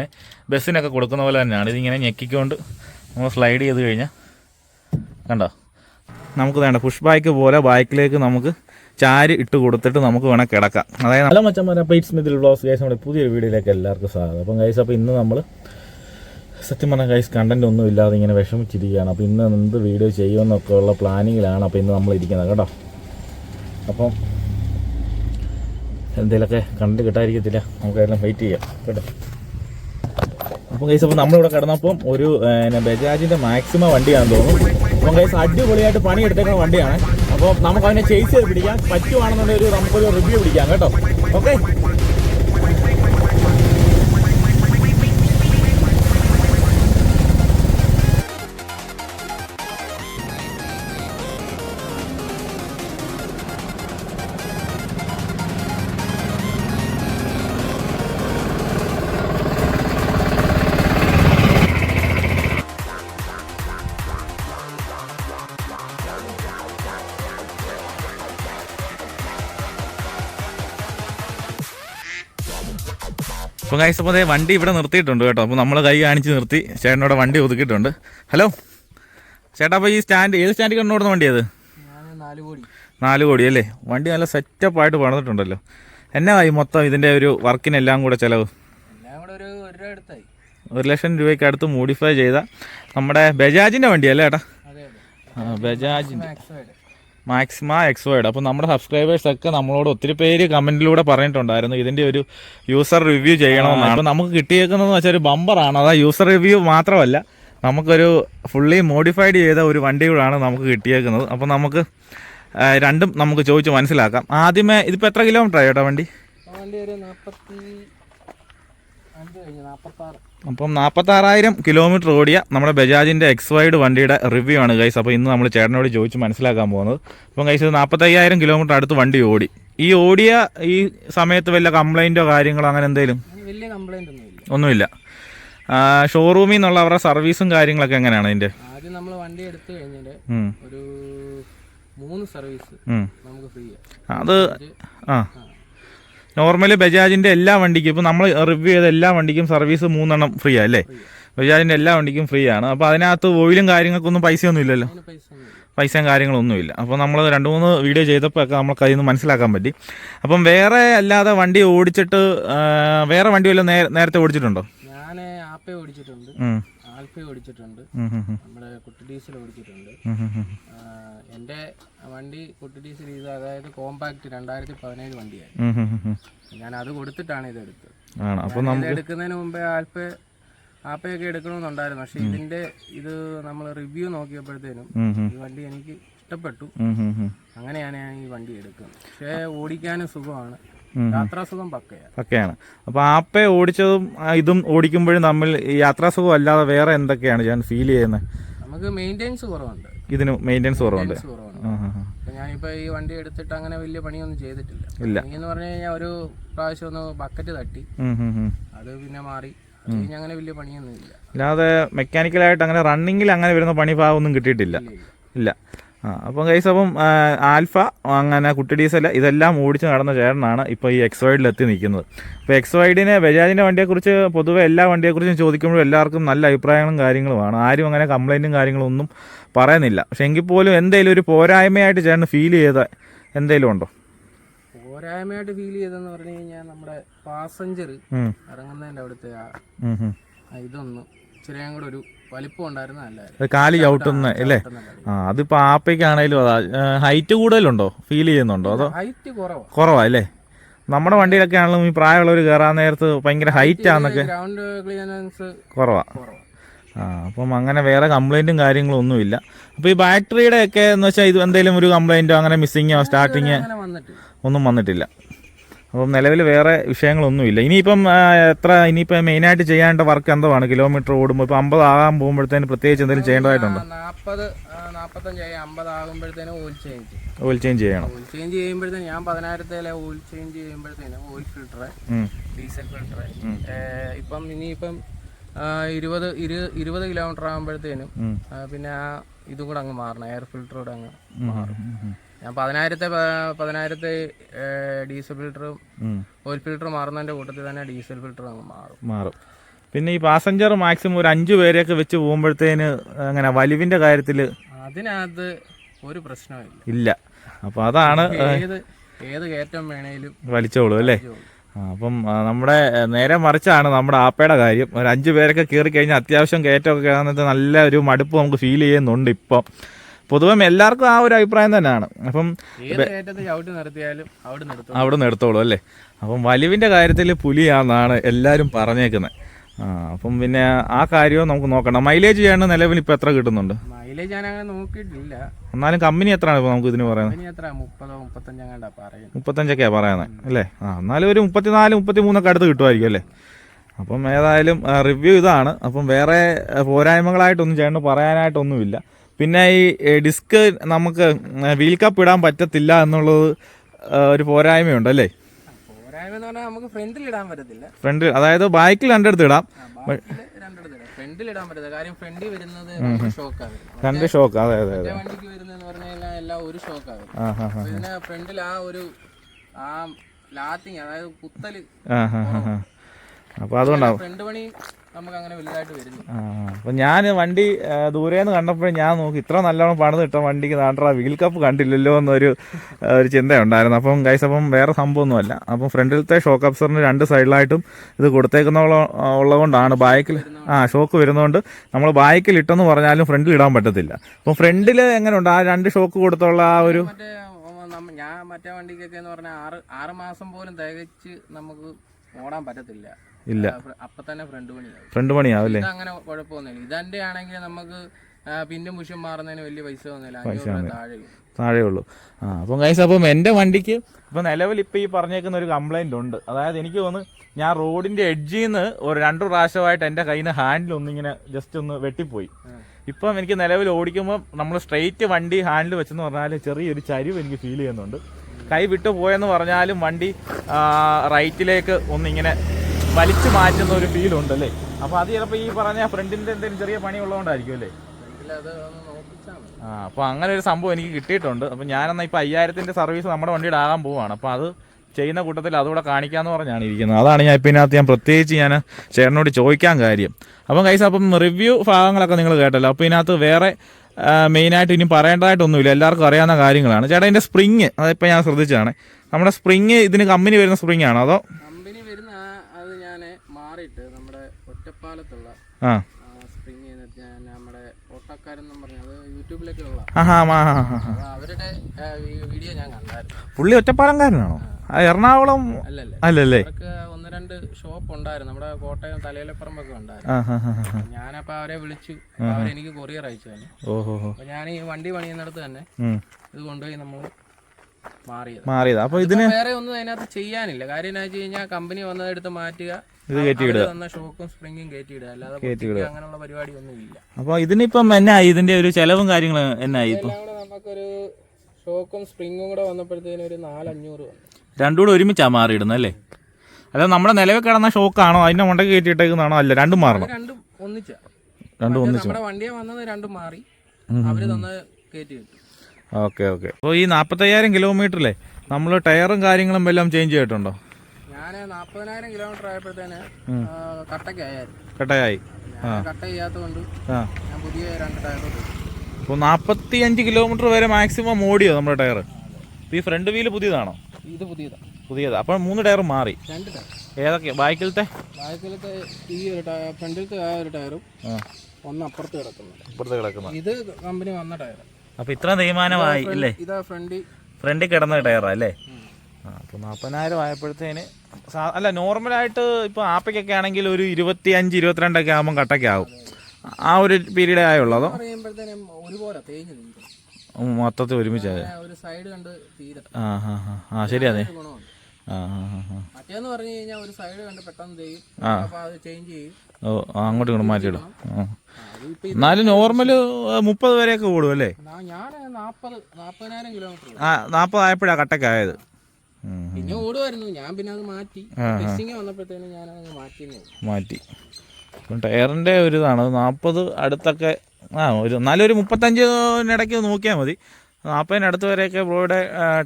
തന്നെ ബസ്സിനൊക്കെ കൊടുക്കുന്ന പോലെ തന്നെയാണ്. ഇതിങ്ങനെ ഞെക്കിക്കൊണ്ട് നമ്മൾ സ്ലൈഡ് ചെയ്ത് കഴിഞ്ഞാൽ കണ്ടോ? നമുക്ക് വേണ്ട പുഷ് ബാക്ക് പോലെ ബാക്കിലേക്ക് നമുക്ക് ചാരി ഇട്ട് കൊടുത്തിട്ട് നമുക്ക് വേണം കിടക്കാം. അതായത് നല്ല മച്ചന്മാരെ അപ്പോൾ ഇറ്റ്സ് മിതിൽ ബ്ലോസ് ഗൈസ് നമ്മുടെ പുതിയൊരു വീഡിയോയിലേക്ക് എല്ലാവർക്കും സ്വാഗതം. അപ്പം ഗൈസ് അപ്പോൾ ഇന്ന് നമ്മൾ സത്യം പറഞ്ഞാൽ ഗൈസ് കണ്ടന്റ് ഒന്നും ഇല്ലാതെ ഇങ്ങനെ വിഷമിച്ചിരിക്കുകയാണ്. അപ്പോൾ ഇന്ന് എന്ത് വീഡിയോ ചെയ്യുമെന്നൊക്കെ ഉള്ള പ്ലാനിങ്ങിലാണ് അപ്പോൾ ഇന്ന് നമ്മൾ ഇരിക്കുന്നത് കേട്ടോ. അപ്പം എന്തെങ്കിലുമൊക്കെ കണ്ട് കിട്ടാതിരിക്കത്തില്ല. നമുക്കെല്ലാം വെയിറ്റ് ചെയ്യാം കേട്ടോ. അപ്പം കൈസ് അപ്പോൾ നമ്മളിവിടെ കിടന്നപ്പം ഒരു ബജാജിന്റെ മാക്സിമം വണ്ടിയാണെന്ന് തോന്നുന്നു. അപ്പം കൈസ് അടിപൊളിയായിട്ട് പണി എടുത്തേക്കുന്ന വണ്ടിയാണ്. അപ്പോൾ നമുക്ക് അതിനെ ചേസ് ചെയ്ത് പിടിക്കാം. പറ്റുവാണെന്നുണ്ടെങ്കിൽ ഒരു നമുക്കൊരു റിവ്യൂ പിടിക്കാം കേട്ടോ. ഓക്കെ കൈസ് അപ്പോൾ അതേ വണ്ടി ഇവിടെ നിർത്തിയിട്ടുണ്ട് കേട്ടോ. അപ്പോൾ നമ്മൾ കൈ കാണിച്ച് നിർത്തി. ചേട്ടനോടെ വണ്ടി ഒതുക്കിയിട്ടുണ്ട്. ഹലോ ചേട്ടാ അപ്പോൾ ഈ സ്റ്റാൻഡ് ഏത് സ്റ്റാൻഡിൽ കണ്ടോടുന്ന വണ്ടി അത്? നാല് കോടി. അല്ലേ? വണ്ടി നല്ല സെറ്റപ്പായിട്ട് പണിതിട്ടുണ്ടല്ലോ. എന്നതായി മൊത്തം ഇതിന്റെ ഒരു വർക്കിനെല്ലാം കൂടെ ചിലവ്? ഒരു ലക്ഷം രൂപയ്ക്ക് അടുത്ത് മോഡിഫൈ ചെയ്ത നമ്മുടെ ബജാജിന്റെ വണ്ടിയല്ലേ ചേട്ടാ? ബജാജിന്റെ മാക്സിമ എക്സ്വേഡ് അപ്പോൾ നമ്മുടെ സബ്സ്ക്രൈബേഴ്സ് ഒക്കെ നമ്മളോട് ഒത്തിരി പേര് കമന്റിലൂടെ പറഞ്ഞിട്ടുണ്ടായിരുന്നു ഇതിന്റെ ഒരു യൂസർ റിവ്യൂ ചെയ്യണമെന്നാണ്. അപ്പോൾ നമുക്ക് കിട്ടിയേക്കുന്നതെന്ന് വെച്ചാൽ ഒരു ബമ്പറാണ് അതാ യൂസർ റിവ്യൂ മാത്രമല്ല നമുക്കൊരു ഫുള്ളി മോഡിഫൈഡ് ചെയ്ത ഒരു വണ്ടി കൂടാണ് നമുക്ക് കിട്ടിയേക്കുന്നത്. അപ്പോൾ നമുക്ക് രണ്ടും നമുക്ക് ചോദിച്ച് മനസ്സിലാക്കാം. ആദ്യമേ ഇതിപ്പോൾ എത്ര കിലോമീറ്റർ ആയി കേട്ടോ വണ്ടി? വണ്ടി ഒരു നാൽപ്പത്തി അഞ്ച് കഴിഞ്ഞു നാൽപ്പത്താറ് അപ്പം നാൽപ്പത്താറായിരം കിലോമീറ്റർ ഓടിയ നമ്മുടെ ബജാജിന്റെ എക്സ് വൈഡ് വണ്ടിയുടെ റിവ്യൂ ആണ് ഗൈസ് അപ്പോൾ ഇന്ന് നമ്മൾ ചേട്ടനോട് ചോദിച്ച് മനസ്സിലാക്കാൻ പോകുന്നത്. അപ്പം ഗൈസ് ഇത് നാൽപ്പത്തയ്യായിരം കിലോമീറ്റർ അടുത്ത് വണ്ടി ഓടി. ഈ ഓടിയ ഈ സമയത്ത് വല്ല കംപ്ലൈന്റോ കാര്യങ്ങളോ അങ്ങനെ എന്തെങ്കിലും വലിയ കംപ്ലൈന്റ് ഒന്നുമില്ല. ഷോറൂമിൽ നിന്നുള്ള അവരുടെ സർവീസും കാര്യങ്ങളൊക്കെ എങ്ങനെയാണ് അതിന്റെ ആദ്യം നമ്മൾ വണ്ടി എടുത്തു ഒരു മൂന്ന് സർവീസ് നമുക്ക് ഫ്രീ അത് ആ. നോർമലി ബജാജിന്റെ എല്ലാ വണ്ടിക്കും ഇപ്പോൾ നമ്മൾ റിവ്യൂ ചെയ്ത എല്ലാ വണ്ടിക്കും സർവീസ് മൂന്നെണ്ണം ഫ്രീ അല്ലേ? ബജാജിന്റെ എല്ലാ വണ്ടിക്കും ഫ്രീ ആണ്. അപ്പോൾ അതിനകത്ത് ഓയിലും കാര്യങ്ങൾക്കൊന്നും പൈസയൊന്നും ഇല്ലല്ലോ? അതിന് പൈസ ഒന്നും ഇല്ലല്ലോ പൈസയും കാര്യങ്ങളൊന്നുമില്ല അപ്പോൾ നമ്മൾ രണ്ട് മൂന്ന് വീഡിയോ ചെയ്തപ്പോൾ ഒക്കെ നമുക്ക് അതിൽ നിന്ന് മനസ്സിലാക്കാൻ പറ്റി. അപ്പം വേറെ അല്ലാതെ വണ്ടി ഓടിച്ചിട്ട് വേറെ വണ്ടി വല്ല നേരത്തെ ഓടിച്ചിട്ടുണ്ടോ? ഞാൻ ആപ്പേ ഓടിച്ചിട്ടുണ്ട്. ആൽഫേ ഓടിച്ചിട്ടുണ്ട്. നമ്മുടെ കുട്ടി ഡീസൽ ഓടിച്ചിട്ടുണ്ട്. എന്റെ വണ്ടി കുട്ടി ഇത് അതായത് കോമ്പാക്ട് രണ്ടായിരത്തി പതിനേഴ് വണ്ടിയായി ഉം, ഉം, ഉം, ഉം. ഞാൻ അത് കൊടുത്തിട്ടാണ് ഇത് എടുത്തത് അപ്പോൾ എടുക്കുന്നതിന് മുമ്പേ ആൽപ്പ ആപ്പയൊക്കെ എടുക്കണമെന്നുണ്ടായിരുന്നു. പക്ഷെ ഇതിന്റെ ഇത് നമ്മൾ റിവ്യൂ നോക്കിയപ്പോഴത്തേനും ഈ വണ്ടി എനിക്ക് ഇഷ്ടപ്പെട്ടു. അങ്ങനെയാണ് ഞാൻ ഈ വണ്ടി എടുക്കുന്നത്. പക്ഷേ ഓടിക്കാനും സുഖമാണ്. യാത്രാസുഖം പക്കയാണ്. അപ്പോൾ ആപ്പേ ഓടിച്ചതും ഇതും ഓടിക്കുമ്പോഴും തമ്മിൽ ഈ യാത്രാസുഖം അല്ലാതെ വേറെ എന്തൊക്കെയാണ് ഞാൻ ഫീൽ ചെയ്യുന്നത്? നമുക്ക് മെയിന്റെനൻസ് കുറവുണ്ട്. ഇതിന് മെയിന്റെനൻസ് കുറവുണ്ട്. അപ്പൊ ഞാനിപ്പോ ഈ വണ്ടി എടുത്തിട്ട് അങ്ങനെ വലിയ പണിയൊന്നും ചെയ്തിട്ടില്ല. ഇല്ല. പണി എന്ന് പറഞ്ഞു കഴിഞ്ഞാൽ ഒരു പ്രാവശ്യം ഒന്ന് ബക്കറ്റ് തട്ടി. അത് പിന്നെ മാറി. അങ്ങനെ വലിയ പണിയൊന്നും ഇല്ല. അല്ലാതെ മെക്കാനിക്കലായിട്ട് അങ്ങനെ റണ്ണിങ്ങിൽ അങ്ങനെ വരുന്ന പണി ഭാഗമൊന്നും കിട്ടിയിട്ടില്ല. ഇല്ല, ഇല്ല. ഇല്ല. ആ അപ്പം കൈസ് അപ്പം ആൽഫ അങ്ങനെ കുട്ടി ഡീസൽ ഇതെല്ലാം ഓടിച്ച് നടന്ന ചേട്ടനാണ് ഇപ്പോൾ ഈ എക്സ് വൈഡിൽ എത്തി നിൽക്കുന്നത്. അപ്പോൾ എക്സ് വൈഡിനെ ബജാജിന്റെ വണ്ടിയെക്കുറിച്ച് പൊതുവെ എല്ലാ വണ്ടിയെക്കുറിച്ചും ചോദിക്കുമ്പോഴും എല്ലാവർക്കും നല്ല അഭിപ്രായങ്ങളും കാര്യങ്ങളുമാണ്. ആരും അങ്ങനെ കംപ്ലൈന്റും കാര്യങ്ങളും ഒന്നും പറയുന്നില്ല. പക്ഷെ എങ്കിൽ പോലും എന്തെങ്കിലും ഒരു പോരായ്മയായിട്ട് ചേട്ടന് ഫീൽ ചെയ്ത എന്തെങ്കിലും ഉണ്ടോ? പോരായ്മയായിട്ട് ഫീൽ ചെയ്തെന്ന് പറഞ്ഞു കഴിഞ്ഞാൽ നമ്മുടെ പാസഞ്ചർ ഇറങ്ങുന്നതിന്റെ അവിടുത്തെ. ഇതൊന്ന് ഇച്ചിരിയും കൂടെ ഒരു കാൽ ചവിട്ടുന്ന അല്ലേ? ആ അതിപ്പോ ആപ്പയ്ക്കാണേലും അതാ. ഹൈറ്റ് കൂടുതലുണ്ടോ? ഫീൽ ചെയ്യുന്നുണ്ടോ? അതോ? ഹൈറ്റ് കുറവാ. അല്ലേ? നമ്മുടെ വണ്ടിയിലൊക്കെ ആണെങ്കിലും ഈ പ്രായമുള്ളവർ കയറാൻ നേരത്ത് ഭയങ്കര ഹൈറ്റ് ആണെന്നൊക്കെ കുറവാ. ആ അപ്പം അങ്ങനെ വേറെ കംപ്ലൈന്റും കാര്യങ്ങളും ഒന്നുമില്ല അപ്പോൾ ഈ ബാറ്ററിയുടെ ഒക്കെ എന്ന് വെച്ചാൽ ഇത് എന്തെങ്കിലും ഒരു കംപ്ലൈന്റോ അങ്ങനെ മിസ്സിങ്ങോ സ്റ്റാർട്ടിങ് അങ്ങനെ വന്നിട്ടില്ല. ഒന്നും വന്നിട്ടില്ല. അപ്പം നിലവിൽ വേറെ വിഷയങ്ങളൊന്നുമില്ല. ഇനിയിപ്പം എത്ര ഇനിയിപ്പം മെയിനായിട്ട് ചെയ്യേണ്ട വർക്ക് എന്താണ് കിലോമീറ്റർ ഓടുമ്പോൾ ഇപ്പം അമ്പത് ആകാൻ പോകുമ്പോഴത്തേന് പ്രത്യേകിച്ച് എന്തെങ്കിലും ചെയ്യേണ്ടതായിട്ടുണ്ടോ? നാൽപ്പത് നാൽപ്പത്തഞ്ചായി അമ്പത് ആകുമ്പോഴത്തേനും ഓയിൽ ചേഞ്ച്. ഓയിൽ ചേഞ്ച് ചെയ്യണം. ഓയിൽ ചേഞ്ച് ചെയ്യുമ്പോഴത്തേന് ഞാൻ പതിനായിരത്തിലെ ഓയിൽ ചേഞ്ച് ചെയ്യുമ്പോഴത്തേനും? ഓയിൽ ഫിൽട്ടർ ഡീസൽ ഫിൽട്ടർ ഇപ്പം ഇനിയിപ്പം ഇരുപത് ഇരു ഇരുപത് കിലോമീറ്റർ ആകുമ്പോഴത്തേനും. പിന്നെ ആ ഇതും കൂടെ അങ്ങ് മാറണം. എയർ ഫിൽട്ടർ കൂടെ അങ്ങ് മാറും. ഞാൻ പതിനായിരത്തെ പതിനായിരത്തെ ഡീസൽ ഫിൽട്ടറും ഓയിൽ ഫിൽട്ടറും മാറുന്നതിന്റെ കൂട്ടത്തിൽ തന്നെ ഡീസൽ അങ്ങ് മാറും. മാറും. പിന്നെ ഈ പാസഞ്ചർ മാക്സിമം ഒരു അഞ്ചു പേരെയൊക്കെ വെച്ച് പോകുമ്പോഴത്തേന് അങ്ങനെ വലിവിന്റെ കാര്യത്തിൽ അതിനകത്ത് ഒരു പ്രശ്നമില്ല ഇല്ല. അപ്പൊ അതാണ് ഏത് ഏത് കയറ്റം വേണേലും വലിച്ചോളൂ അല്ലേ? അപ്പം നമ്മുടെ നേരെ മറിച്ചാണ് നമ്മുടെ ആപ്പയുടെ കാര്യം. ഒരു അഞ്ച് പേരൊക്കെ കയറി കഴിഞ്ഞാൽ അത്യാവശ്യം കയറ്റമൊക്കെ കയറാൻ നല്ല ഒരു മടുപ്പ് നമുക്ക് ഫീൽ ചെയ്യുന്നുണ്ട് ഇപ്പം. പൊതുവെ എല്ലാവർക്കും ആ ഒരു അഭിപ്രായം തന്നെയാണ്. അപ്പം അവിടെ നിർത്തോളൂ അല്ലേ? അപ്പം വലിവിന്റെ കാര്യത്തിൽ പുലിയാണെന്നാണ് എല്ലാവരും പറഞ്ഞേക്കുന്നത് ആ അപ്പം പിന്നെ ആ കാര്യവും നമുക്ക് നോക്കണം. മൈലേജ് ചെയ്യാണ് നിലവിൽ ഇപ്പം എത്ര കിട്ടുന്നുണ്ട്? മൈലേജ് ഞാൻ അങ്ങനെ നോക്കിയിട്ടില്ല. എന്നാലും കമ്പനി എത്രയാണ് ഇപ്പോൾ നമുക്ക് ഇതിന് പറയുന്നത്? മുപ്പത്തഞ്ചൊക്കെയാണ് പറയുന്നത്. അല്ലേ? ആ എന്നാലും ഒരു മുപ്പത്തിനാല് മൂന്നൊക്കെ അടുത്ത് കിട്ടുമായിരിക്കും അല്ലേ? അപ്പം ഏതായാലും റിവ്യൂ ഇതാണ്. അപ്പം വേറെ പോരായ്മകളായിട്ടൊന്നും ചേട്ടന് പറയാനായിട്ടൊന്നുമില്ല. പിന്നെ ഈ ഡിസ്ക് നമുക്ക് വീൽ കപ്പ് ഇടാൻ പറ്റത്തില്ല എന്നുള്ളത് ഒരു പോരായ്മയുണ്ട് അല്ലേ? പോരായ്മ എന്ന് പറഞ്ഞാൽ നമുക്ക് ഫ്രണ്ടിൽ ഇടാൻ പറ്റത്തില്ല. ഫ്രണ്ട് അതായത് ബൈക്കിൽ രണ്ടെടുത്ത് ഇടാം. ഫ്രണ്ടിൽ ഇടാൻ പറ്റത്തില്ല. കാര്യം ഫ്രണ്ടിൽ വരുന്നത് ഷോക്കാണ് രണ്ട് ഷോക്ക് അതെ അതെ അതെ. വണ്ടിക്ക് വരുന്നതെന്ന് പറഞ്ഞു കഴിഞ്ഞാൽ എല്ലാം ഒരു ഷോക്കാണ് അപ്പൊ ഇതിന് ഫ്രണ്ടിൽ ആ ഒരു ആ ലാത്തിങ് അതായത് കുത്തൽ അപ്പോൾ അതുകൊണ്ടാവും. ഫ്രണ്ട് പണി അങ്ങനെ വലുതായിട്ട് വരുന്നു. അപ്പം ഞാൻ വണ്ടി ദൂരേന്ന് കണ്ടപ്പോഴും ഞാൻ നോക്കി ഇത്ര നല്ലോണം പണിത് ഇട്ട വണ്ടിക്ക് നാട്ടറ വീൽ കപ്പ് കണ്ടില്ലല്ലോ എന്നൊരു ഒരു ചിന്തയുണ്ടായിരുന്നു. അപ്പം ഗൈസ് അപ്പം വേറെ സംഭവമൊന്നുമല്ല. അപ്പം ഫ്രണ്ടിലത്തെ ഷോക്ക് അബ്സറിന് രണ്ട് സൈഡിലായിട്ടും ഇത് കൊടുത്തേക്കുന്ന ഉള്ളതുകൊണ്ടാണ്. ബാക്കിൽ ആ ഷോക്ക് വരുന്നതുകൊണ്ട് നമ്മൾ ബാക്കിൽ ഇട്ടെന്ന് പറഞ്ഞാലും ഫ്രണ്ടിൽ ഇടാൻ പറ്റത്തില്ല. അപ്പം ഫ്രണ്ടിൽ എങ്ങനെയുണ്ട് ആ രണ്ട് ഷോക്ക് കൊടുത്തുള്ള ആ ഒരു ഞാൻ മറ്റേ വണ്ടിക്കൊക്കെ എന്ന് പറഞ്ഞാൽ ആറ് ആറ് മാസം പോലും തികച്ച് നമുക്ക് ഓടാൻ പറ്റത്തില്ല. ഇല്ല. അപ്പൊ തന്നെ ഫ്രണ്ട് പണിയാവും ഫ്രണ്ട് പണിയാവും അല്ലേ? അങ്ങനെ കുഴപ്പമൊന്നുമില്ല. ഇതെന്റെ ആണെങ്കിൽ നമുക്ക് പിന്നെ പുഷ്യം മാറുന്നതിന് വലിയ പൈസ ഒന്നുമില്ല. താഴെ ഉള്ളു. ആ അപ്പം ഗൈസ് അപ്പം എന്റെ വണ്ടിക്ക് ഇപ്പം നിലവിൽ ഇപ്പം ഈ പറഞ്ഞേക്കുന്ന ഒരു കംപ്ലൈന്റ് ഉണ്ട്. അതായത് എനിക്ക് തോന്നുന്നു ഞാൻ റോഡിന്റെ എഡ്ജിൽ നിന്ന് ഒരു രണ്ടു പ്രാവശ്യമായിട്ട് എന്റെ കയ്യിൽ നിന്ന് ഹാൻഡിൽ ഒന്നിങ്ങനെ ജസ്റ്റ് ഒന്ന് വെട്ടിപ്പോയി. ഇപ്പം എനിക്ക് നിലവിൽ ഓടിക്കുമ്പോൾ നമ്മൾ സ്ട്രെയിറ്റ് വണ്ടി ഹാൻഡിൽ വെച്ചെന്ന് പറഞ്ഞാൽ ചെറിയൊരു ചരിവ് എനിക്ക് ഫീൽ ചെയ്യുന്നുണ്ട്. കൈ വിട്ടു പോയെന്ന് പറഞ്ഞാലും വണ്ടി റൈറ്റിലേക്ക് ഒന്നിങ്ങനെ വലിച്ചു മാറ്റുന്ന ഒരു ഫീൽ ഉണ്ട് അല്ലേ അപ്പൊ അത് ചിലപ്പോ ഈ പറഞ്ഞ ഫ്രണ്ടിന്റെ എന്തെങ്കിലും ചെറിയ പണി ഉള്ളതുകൊണ്ടായിരിക്കും അല്ലേ? ആ അപ്പൊ അങ്ങനെ ഒരു സംഭവം എനിക്ക് കിട്ടിയിട്ടുണ്ട്. അപ്പൊ ഞാനെന്നാ ഇപ്പൊ അയ്യായിരത്തിന്റെ സർവീസ് നമ്മുടെ വണ്ടിയുടെ ആകാൻ പോവാണ്. അപ്പൊ അത് ചെയ്യുന്ന കൂട്ടത്തിൽ അതുകൂടെ കാണിക്കാന്ന് പറഞ്ഞാണ് ഇരിക്കുന്നത്. അതാണ് ഞാൻ ഇപ്പം ഇതിനകത്ത് ഞാൻ പ്രത്യേകിച്ച് ഞാൻ ചേട്ടനോട് ചോദിക്കാൻ കാര്യം. അപ്പം കൈസ് അപ്പം റിവ്യൂ ഭാഗങ്ങളൊക്കെ നിങ്ങൾ കേട്ടല്ലോ. അപ്പോൾ ഇതിനകത്ത് വേറെ മെയിനായിട്ട് ഇനി പറയേണ്ടതായിട്ടൊന്നുമില്ല. എല്ലാവർക്കും അറിയാവുന്ന കാര്യങ്ങളാണ്. ചേട്ടാ ഇതിന്റെ സ്പ്രിങ് അതിപ്പോൾ ഞാൻ ശ്രദ്ധിച്ചതാണ്. നമ്മുടെ സ്പ്രിങ് ഇതിന് കമ്പനി വരുന്ന സ്പ്രിങ് ആണോ അതോ കമ്പനി വരുന്ന ആ- അത് ഞാൻ മാറിയിട്ട് നമ്മുടെ ഒറ്റപ്പാലത്തുള്ള സ്പ്രിങ് നമ്മുടെ ഓട്ടക്കാരെന്നും പറഞ്ഞത് അവരുടെ വീഡിയോ ഞാൻ കണ്ടായിരുന്നു. പുള്ളി ഒറ്റപ്പാലംകാരനാണോ? എറണാകുളം അല്ലല്ലേ. ഒന്ന് രണ്ട് ഷോപ്പ് ഉണ്ടായിരുന്നു. നമ്മുടെ കോട്ടയം തലയിലപ്പുറമൊക്കെ ഉണ്ടായിരുന്നു. ഞാനപ്പോ അവരെ വിളിച്ചു. അവരെനിക്ക് കൊറിയർ അയച്ചു തന്നെ. ഓഹോ ഞാൻ ഈ വണ്ടി പണിയുന്നിടത്ത് തന്നെ ഇത് കൊണ്ടുപോയി നമ്മൾ മാറിയത്. മാറിയത്. അപ്പൊ ഇതിന് വേറെ ഒന്നും അതിനകത്ത് ചെയ്യാനില്ല. കാര്യം എന്താ വെച്ച് കഴിഞ്ഞാൽ കമ്പനി വന്നതെടുത്ത് മാറ്റുക. ഇത് അപ്പോൾ ഇതിനിപ്പം എന്നായി? ഇതിന്റെ ഒരു ചെലവും കാര്യങ്ങളും എന്നായി ഇപ്പം? നമുക്കൊരു ഷോക്കും സ്പ്രിങ്ങും കൂടെ വന്നപ്പോഴത്തേനും ഒരു നാലഞ്ഞൂറ് രണ്ടും കൂടെ ഒരുമിച്ചാ മാറിയിടുന്നത് അല്ലേ? അല്ല നമ്മുടെ നിലവിൽ കിടന്ന ഷോക്കാണോ? അതിന്റെ മുണ്ടക്ക് കയറ്റിയിട്ടേക്കുന്നതാണോ? അല്ല രണ്ടും മാറണം. രണ്ടും ഒന്നിച്ചാ. രണ്ടും ഒന്നിച്ച്. നമ്മുടെ വണ്ടിയെ വന്നത് രണ്ടും മാറി. അവർ തന്ന കയറ്റി കിട്ടും ഓക്കെ ഓക്കെ. അപ്പോൾ ഈ നാൽപ്പത്തയ്യായിരം കിലോമീറ്ററിലെ നമ്മൾ ടയറും കാര്യങ്ങളും എല്ലാം ചേഞ്ച് ചെയ്തിട്ടുണ്ടോ? ഞാൻ നാൽപ്പതിനായിരം കിലോമീറ്റർ ആയപ്പോഴത്തേന് കട്ടയ്ക്കായിരുന്നു കട്ടയായി. കട്ട ചെയ്യാത്തതുകൊണ്ട് ഞാൻ പുതിയ രണ്ട് ടയർ അപ്പോൾ നാൽപ്പത്തി അഞ്ച് കിലോമീറ്റർ വരെ മാക്സിമം ഓടിയോ നമ്മുടെ ടയർ ഈ ഫ്രണ്ട് വീൽ പുതിയതാണോ? ഇത് പുതിയതാണ് പുതിയത്. അപ്പോൾ മൂന്ന് ടയർ മാറി. രണ്ട് ടയർ ഏതൊക്കെ ബാക്കിലത്തെ? ബാക്കിലത്തെ ഈ ഒരു ടയർ ഫ്രണ്ടിലത്തെ ആ ഒരു ടയറും ഒന്ന് അപ്പുറത്ത് കിടക്കുന്നുണ്ട് ഇപ്പുറത്ത് കിടക്കുന്നു. ഇത് കമ്പനി വന്ന ടയർ അപ്പോൾ ഇത്ര തീരുമാനമായി അല്ലേ ഇതാ ഫ്രണ്ടി ഫ്രണ്ടിൽ കിടന്ന ടയറാ അല്ലേ? അപ്പൊ അപ്പോൾ നാൽപ്പതിനായിരം ആയപ്പോഴത്തേന് അല്ല നോർമലായിട്ട് ഇപ്പോൾ ആപ്പയ്ക്കൊക്കെ ആണെങ്കിൽ ഒരു ഇരുപത്തി അഞ്ച് ഇരുപത്തിരണ്ടൊക്കെ ആകുമ്പോൾ കട്ടൊക്കെ ആകും ആ ഒരു പീരീഡേ ആയുള്ളൂ അതോ മൊത്തത്തിൽ ഒരുമിച്ചായ ഞാൻ ഒരു സൈഡ് കണ്ട് തീരട്ടെ ആ ഹാ ഹാ. ആ ശരി അതെ അങ്ങോട്ട് ഇങ്ങോട്ടും മാറ്റിയിടും എന്നാലും നോർമൽ മുപ്പത് വരെയൊക്കെ കൂടും അല്ലേ? നാപ്പതായപ്പോഴാണ് നാൽപ്പത് നാൽപ്പതിനായിരം കിലോമീറ്റർ ആ നാൽപ്പതായപ്പോഴാണ് കട്ടക്കായത് ഉം, ഉം. പിന്നെ ഓടുമായിരുന്നു ഞാൻ പിന്നെ അത് മാറ്റി. ടെസ്റ്റിംഗ് വന്നപ്പോഴത്തേനും ഞാൻ അത് മാറ്റി മാറ്റി. ടയറിന്റെ ടയറിന്റെ ഒരു ഇതാണ്. നാൽപ്പത് അടുത്തൊക്കെ ആ ഒരു എന്നാലും ഒരു മുപ്പത്തഞ്ചിനിടയ്ക്ക് നോക്കിയാൽ മതി. നാൽപ്പതിനടുത്ത് വരെയൊക്കെ ബ്രോയുടെ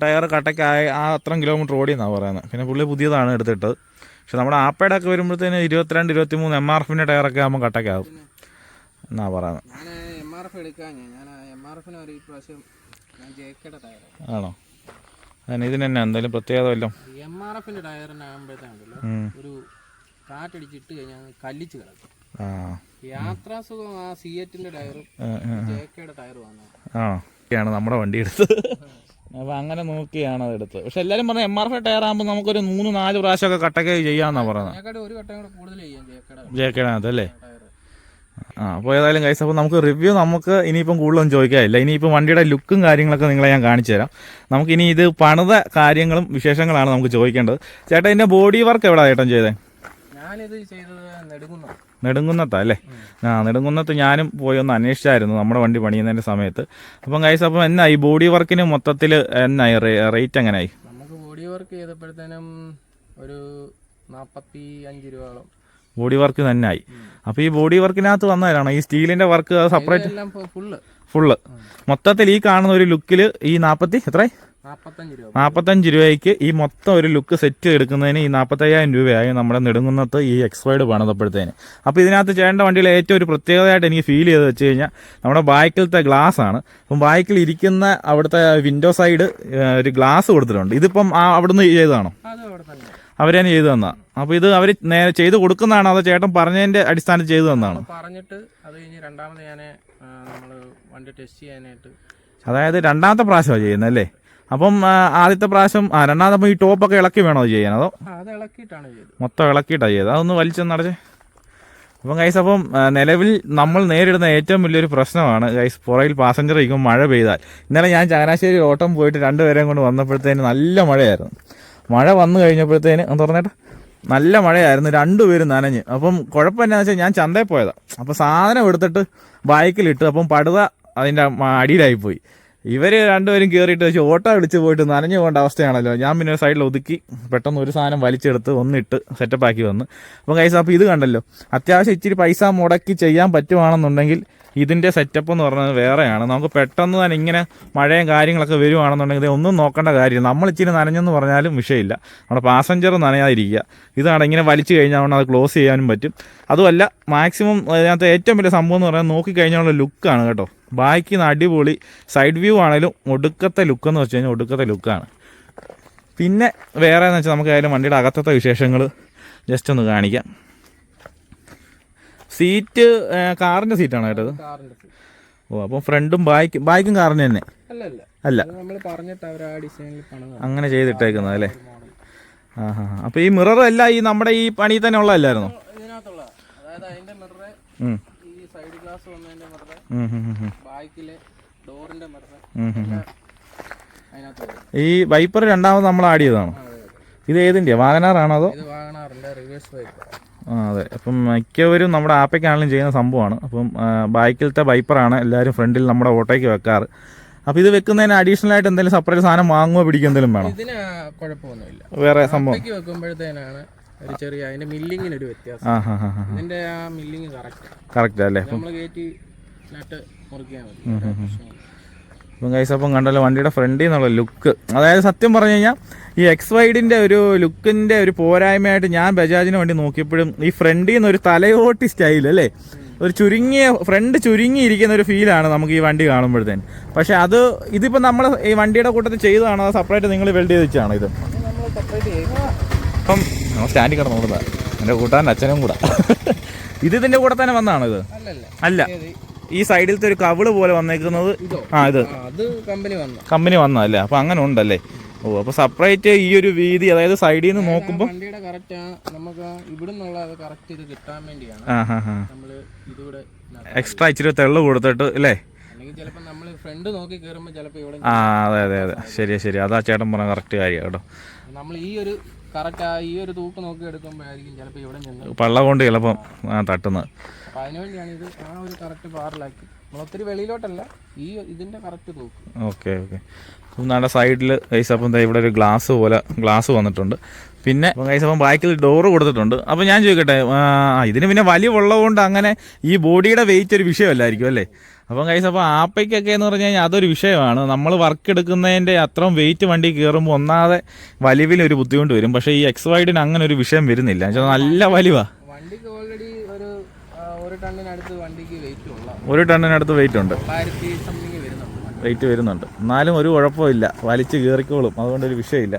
ടയർ കട്ടക്കായ ആ അത്രയും കിലോമീറ്റർ ഓടിയെന്നാണ് പറയുന്നത്. പിന്നെ പുള്ളി പുതിയതാണ് എടുത്തിട്ടത്. പക്ഷെ നമ്മുടെ ആപ്പയുടെ ഒക്കെ വരുമ്പോഴത്തേന് ഇരുപത്തിരണ്ട് ഇരുപത്തി മൂന്ന് എം ആർ എഫിന്റെ ടയറൊക്കെ ആകുമ്പോൾ കട്ടക്കാവും എന്നാ പറയുന്നത്. ആണോ? അതിന് ഇതിന് തന്നെ എന്തായാലും പ്രത്യേകത വല്ലതും. എം ആർ എഫിന്റെ ടയറിനാകുമ്പോഴത്തേണ്ടല്ലോ ഉം. ഒരു കാറ്റടിച്ചിട്ട് കഴിഞ്ഞാൽ കല്ലിച്ച് കിടക്കും. യാത്രാസുഖം ആ സിയറ്റിന്റെ ടയറും. ജേക്കയുടെ ടയറും ആണ്. നമ്മുടെ വണ്ടി എടുത്തത്. അപ്പോൾ അങ്ങനെ നോക്കിയാണ് അത് എടുത്തത്. പക്ഷെ എല്ലാവരും പറഞ്ഞ എം ആർ എഫ് ടയർ ആകുമ്പോൾ നമുക്കൊരു മൂന്ന് നാല് പ്രാവശ്യമൊക്കെ കട്ടൊക്കെ ചെയ്യാന്നാ പറഞ്ഞത് ഒരു കൂടെ കൂടുതൽ ചെയ്യാം അല്ലേ? ആ അപ്പോൾ ഏതായാലും കൈസ് അപ്പോൾ നമുക്ക് റിവ്യൂ നമുക്ക് ഇനിയിപ്പം കൂടുതലൊന്നും ചോദിക്കാനില്ല. ഇനിയിപ്പം വണ്ടിയുടെ ലുക്കും കാര്യങ്ങളൊക്കെ നിങ്ങളെ ഞാൻ കാണിച്ചു തരാം. നമുക്ക് ഇനി ഇത് പണിത കാര്യങ്ങളും വിശേഷങ്ങളാണ് നമുക്ക് ചോദിക്കേണ്ടത്. ചേട്ടാ ഇതിന്റെ ബോഡി വർക്ക് എവിടെ ചേട്ടൻ ചെയ്തേ? ഞാനിത് ചെയ്തത് നെടുങ്ങുന്ന നെടുങ്കുന്നത്താ അല്ലേ? ആ നെടുങ്കുന്നത്ത് ഞാനും പോയി ഒന്ന് അന്വേഷിച്ചായിരുന്നു നമ്മുടെ വണ്ടി പണിയുന്നതിന്റെ സമയത്ത്. അപ്പം കൈസ് അപ്പം എന്നാ ഈ ബോഡി വർക്കിന് മൊത്തത്തിൽ എന്നായി? റേറ്റ് എങ്ങനെയായി നമുക്ക് ബോഡി വർക്ക് ചെയ്തപ്പോഴത്തേനും ഒരു നാൽപ്പത്തി അഞ്ച് രൂപയോളം. ബോഡി വർക്ക് തന്നെ ആയി അപ്പോൾ ഈ ബോഡി വർക്കിനകത്ത് വന്നതാണ് ഈ സ്റ്റീലിന്റെ വർക്ക് സെപ്പറേറ്റ് ഫുള്ള്. മൊത്തത്തിൽ ഈ കാണുന്ന ഒരു ലുക്കിൽ ഈ നാൽപ്പത്തി എത്ര നാൽപ്പത്തഞ്ച് നാൽപ്പത്തഞ്ച് രൂപയ്ക്ക് ഈ മൊത്തം ഒരു ലുക്ക് സെറ്റ് എടുക്കുന്നതിന് ഈ നാൽപ്പത്തയ്യായിരം രൂപയായി നമ്മുടെ നെടുങ്ങുന്നത്ത് ഈ എക്സ്പൈഡ് പണിതപ്പോഴത്തേന് അപ്പോൾ ഇതിനകത്ത് ചേട്ടന്റെ വണ്ടിയിൽ ഏറ്റവും ഒരു പ്രത്യേകതയായിട്ട് എനിക്ക് ഫീൽ ചെയ്ത് വെച്ച് കഴിഞ്ഞാൽ നമ്മുടെ ബാക്കിലത്തെ ഗ്ലാസ് ആണ്. അപ്പം ബാക്കിൽ ഇരിക്കുന്ന അവിടുത്തെ വിൻഡോ സൈഡ് ഒരു ഗ്ലാസ് കൊടുത്തിട്ടുണ്ട്. ഇതിപ്പം ആ അവിടുന്ന് ചെയ്തതാണോ? തന്നെ ചെയ്തു തന്നാ. അപ്പോൾ ഇത് അവർ നേരെ ചെയ്തു കൊടുക്കുന്നതാണ് അതോ ചേട്ടൻ പറഞ്ഞതിന്റെ അടിസ്ഥാനത്തിൽ ചെയ്തു തന്നാണ്? പറഞ്ഞിട്ട് അത് കഴിഞ്ഞ് രണ്ടാമത് ഞാൻ നമ്മൾ വണ്ടി ടെസ്റ്റ് ചെയ്യാനായിട്ട് അതായത് രണ്ടാമത്തെ പ്രാവശ്യമാണ് ചെയ്യുന്നത് അല്ലേ? അപ്പം ആദ്യത്തെ പ്രാവശ്യം ആ രണ്ടാമത്തെ അപ്പം ഈ ടോപ്പൊക്കെ ഇളക്കി വേണോ അത് ചെയ്യാൻ? അതോ? ആ, അത് ഇളക്കിയിട്ടാണ് ചെയ്തത്. മൊത്തം ഇളക്കിയിട്ടാണ് ചെയ്തത്. അതൊന്ന് വലിച്ചൊന്ന് അടച്ചേ അപ്പം ഗൈസ് അപ്പം നിലവിൽ നമ്മൾ നേരിടുന്ന ഏറ്റവും വലിയൊരു പ്രശ്നമാണ് ഗൈസ് പുറയിൽ പാസഞ്ചർ ഇരിക്കും മഴ പെയ്താൽ. ഇന്നലെ ഞാൻ ചങ്ങനാശ്ശേരി ഓട്ടം പോയിട്ട് രണ്ടുപേരെയും കൊണ്ട് വന്നപ്പോഴത്തേന് നല്ല മഴയായിരുന്നു. മഴ വന്നു കഴിഞ്ഞപ്പോഴത്തേന് തുറന്നേട്ടാ. നല്ല മഴയായിരുന്നു രണ്ടുപേരും നനഞ്ഞ്. അപ്പം കുഴപ്പം എന്നാന്ന് വെച്ചാൽ ഞാൻ ചന്തയിൽ പോയതാണ് അപ്പം സാധനം എടുത്തിട്ട് ബൈക്കിലിട്ട് അപ്പം പടുത അതിന്റെ അടിയിലായിപ്പോയി. ഇവർ രണ്ടുപേരും കയറിയിട്ട് വെച്ച് ഓട്ടോ വിളിച്ച് പോയിട്ട് നനഞ്ഞു പോകേണ്ട അവസ്ഥയാണല്ലോ. ഞാൻ പിന്നെ സൈഡിൽ ഒതുക്കി പെട്ടെന്ന് ഒരു സാധനം വലിച്ചെടുത്ത് ഒന്നിട്ട് സെറ്റപ്പാക്കി വന്ന്. അപ്പം കൈസ് അപ്പോൾ ഇത് കണ്ടല്ലോ. അത്യാവശ്യം ഇച്ചിരി പൈസ മുടക്കി ചെയ്യാൻ പറ്റുവാണെന്നുണ്ടെങ്കിൽ ഇതിന്റെ സെറ്റപ്പ് എന്ന് പറയുന്നത് വേറെയാണ്. നമുക്ക് പെട്ടെന്ന് തന്നെ ഇങ്ങനെ മഴയും കാര്യങ്ങളൊക്കെ വരുവാണെന്നുണ്ടെങ്കിൽ ഒന്നും നോക്കേണ്ട കാര്യം നമ്മൾ ഇച്ചിരി നനഞ്ഞെന്ന് പറഞ്ഞാലും വിഷയമില്ല. നമ്മുടെ പാസഞ്ചർ നനയാതിരിക്കുക. ഇതാണ് ഇങ്ങനെ വലിച്ചു കഴിഞ്ഞാൽ അത് ക്ലോസ് ചെയ്യാനും പറ്റും. അതുമല്ല മാക്സിമം അതിനകത്ത് ഏറ്റവും വലിയ സംഭവം എന്ന് പറഞ്ഞാൽ നോക്കിക്കഴിഞ്ഞാലുള്ള ലുക്കാണ് കേട്ടോ. ബാക്കിൽ നിന്ന് അടിപൊളി സൈഡ് വ്യൂ ആണെങ്കിലും ഒടുക്കത്തെ ലുക്ക് എന്ന് വെച്ച് കഴിഞ്ഞാൽ ഒടുക്കത്തെ ലുക്കാണ് പിന്നെ വേറെ എന്ന് വെച്ചാൽ നമുക്ക് ആയാലും വണ്ടിയുടെ അകത്തത്തെ വിശേഷങ്ങൾ ജസ്റ്റ് ഒന്ന് കാണിക്കാം. സീറ്റ് കാറിന്റെ സീറ്റാണ് കേട്ടത്. ഓ അപ്പം ഫ്രണ്ടും ബാക്ക് ബാക്കും കാറിന് തന്നെ? അല്ല. അല്ല അല്ല അങ്ങനെ ചെയ്തിട്ടേക്കുന്നത് അല്ലേ? ആ ഹാ അപ്പോൾ ഈ മിറർ എല്ലാം ഈ നമ്മുടെ ഈ പണി തന്നെ ഉള്ളതല്ലായിരുന്നു? ഈ വൈപ്പർ രണ്ടാമത് നമ്മൾ ആഡ് ചെയ്തതാണ്. ഇത് ഏതിന്റെ വാഗനാറാണോ അതോ? അതെ. അപ്പം മിക്കവരും നമ്മുടെ ആപ്പയ്ക്കാണെങ്കിലും ചെയ്യുന്ന സംഭവമാണ്. അപ്പം ബൈക്കിലത്തെ വൈപ്പറാണ് എല്ലാവരും ഫ്രണ്ടിൽ നമ്മുടെ ഓട്ടോയ്ക്ക് വെക്കാറ്. അപ്പം ഇത് വെക്കുന്നതിന് അഡീഷണൽ ആയിട്ട് എന്തെങ്കിലും സെപ്പറേറ്റ് സാധനം വാങ്ങുമോ പിടിക്കുക എന്തെങ്കിലും വേണം? ഇതിന് കുഴപ്പമൊന്നുമില്ല. വേറെ സംഭവം. വെക്കുമ്പോഴത്തേനാണ് ഒരു ചെറിയ അതിന്റെ മില്ലിങ്ങിന് ഒരു വ്യത്യാസം. ആ ഇതിന്റെ മില്ലിങ് കറക്റ്റ് കറക്റ്റ് അല്ലേ? നമ്മൾ കയറ്റി നട്ട് മുറിക്കാൻ മതി. അപ്പം കൈസ് അപ്പം കണ്ടല്ലോ വണ്ടിയുടെ ഫ്രണ്ടിൽ നിന്നുള്ള ലുക്ക്. അതായത് സത്യം പറഞ്ഞു കഴിഞ്ഞാൽ ഈ എക്സ് വൈഡിന്റെ ഒരു ലുക്കിന്റെ ഒരു പോരായ്മയായിട്ട് ഞാൻ ബജാജിന് വേണ്ടി നോക്കിയപ്പോഴും ഈ ഫ്രണ്ടിൽ നിന്ന് ഒരു തലയോട്ടി സ്റ്റൈൽ അല്ലേ? ഒരു ചുരുങ്ങിയ ഫ്രണ്ട് ചുരുങ്ങിയിരിക്കുന്ന ഒരു ഫീലാണ് നമുക്ക് ഈ വണ്ടി കാണുമ്പോഴത്തേന്. പക്ഷേ അത് ഇതിപ്പോൾ നമ്മൾ ഈ വണ്ടിയുടെ കൂട്ടത്തിൽ ചെയ്തതാണോ സെപ്പറേറ്റ് നിങ്ങൾ വെൽഡ് ചെയ്ത് വെച്ചാണോ ഇത്? അപ്പം സ്റ്റാൻഡിൽ കിടന്നു നോക്കുന്നതാണ് എന്റെ കൂട്ടാൻ അച്ഛനും കൂടെ. ഇത് ഇതിന്റെ കൂടെ തന്നെ വന്നാണ് ഇത്? അല്ല. ഈ സൈഡിലത്തെ ഒരു കവിൾ പോലെ വന്നേക്കുന്നത്. ആ ഇത്. കമ്പനി വന്ന കമ്പനി വന്നതല്ലേ? അപ്പൊ അങ്ങനെ ഉണ്ടല്ലേ? ഓ അപ്പൊ സെപ്പറേറ്റ് ഈ ഒരു വീതി അതായത് സൈഡിൽ നിന്ന് നോക്കുമ്പോൾ വണ്ടിയുടെ കറക്റ്റ് നമുക്ക് ഇവിടുന്നുള്ള കറക്റ്റ് ഇത് കിട്ടാൻ വേണ്ടിയാണ് നമ്മൾ ഇതിവിടെ എക്സ്ട്രാ ഇച്ചിരി തെള്ളു കൊടുത്തിട്ട് അല്ലേ ഫ്രണ്ട് നോക്കി കയറുമ്പോൾ ചിലപ്പോൾ ഇവിടെ ആ അതെ അതെ അതെ. ശരി ശരി അതാ ചേട്ടൻ പറഞ്ഞ കറക്റ്റ് കാര്യം കേട്ടോ. നമ്മൾ ഈ ഒരു കറക്റ്റ് ഈ ഒരു തൂക്ക് നോക്കി എടുക്കുമ്പോഴായിരിക്കും ചിലപ്പോൾ ഇവിടെ നിന്ന് പള്ള കൊണ്ട് ചിലപ്പം ആ തട്ടുന്നത്. അപ്പം അതിനുവേണ്ടിയാണ് ഇത് ആ ഒരു കറക്റ്റ് നമ്മൾ ഒത്തിരി വെളിയിലോട്ടല്ല ഈ കറക്റ്റ് തൂക്ക്. Okay okay. നമ്മുടെ സൈഡിൽ കൈസപ്പം അപ്പം ഇവിടെ ഒരു ഗ്ലാസ് പോലെ ഗ്ലാസ് വന്നിട്ടുണ്ട്. പിന്നെ കൈസപ്പം അപ്പം ബാക്കിൽ ഡോർ കൊടുത്തിട്ടുണ്ട്. അപ്പോൾ ഞാൻ ചോദിക്കട്ടെ ഇതിന് പിന്നെ വലിയ ഉള്ളതുകൊണ്ട് അങ്ങനെ ഈ ബോഡിയുടെ വെയിറ്റ് ഒരു വിഷയമല്ലായിരിക്കും അല്ലേ? അപ്പം കൈസ് അപ്പോൾ ആപ്പയ്ക്കൊക്കെ എന്ന് പറഞ്ഞു കഴിഞ്ഞാൽ അതൊരു വിഷയമാണ്. നമ്മൾ വർക്ക് എടുക്കുന്നതിന്റെ അത്രയും വെയിറ്റ് വണ്ടി കയറുമ്പോൾ ഒന്നാതെ വലിവിലൊരു ബുദ്ധിമുട്ട് വരും. പക്ഷേ ഈ എക്സ് വൈഡിന് അങ്ങനെ ഒരു വിഷയം വരുന്നില്ല. എന്നുവെച്ചാൽ നല്ല വലിവാ. വണ്ടിക്ക് ഓൾറെഡി ഒരു ഒരു ടണ്ണിനടുത്ത് വണ്ടിക്ക് വെയിറ്റ് ഒരു ടണ്ണിനടുത്ത് വെയിറ്റ് ഉണ്ട്. സംതിങ് വരുന്നുണ്ട്. എന്നാലും ഒരു കുഴപ്പമില്ല. വലിച്ച് കയറിക്കോളും അതുകൊണ്ട് ഒരു വിഷയമില്ല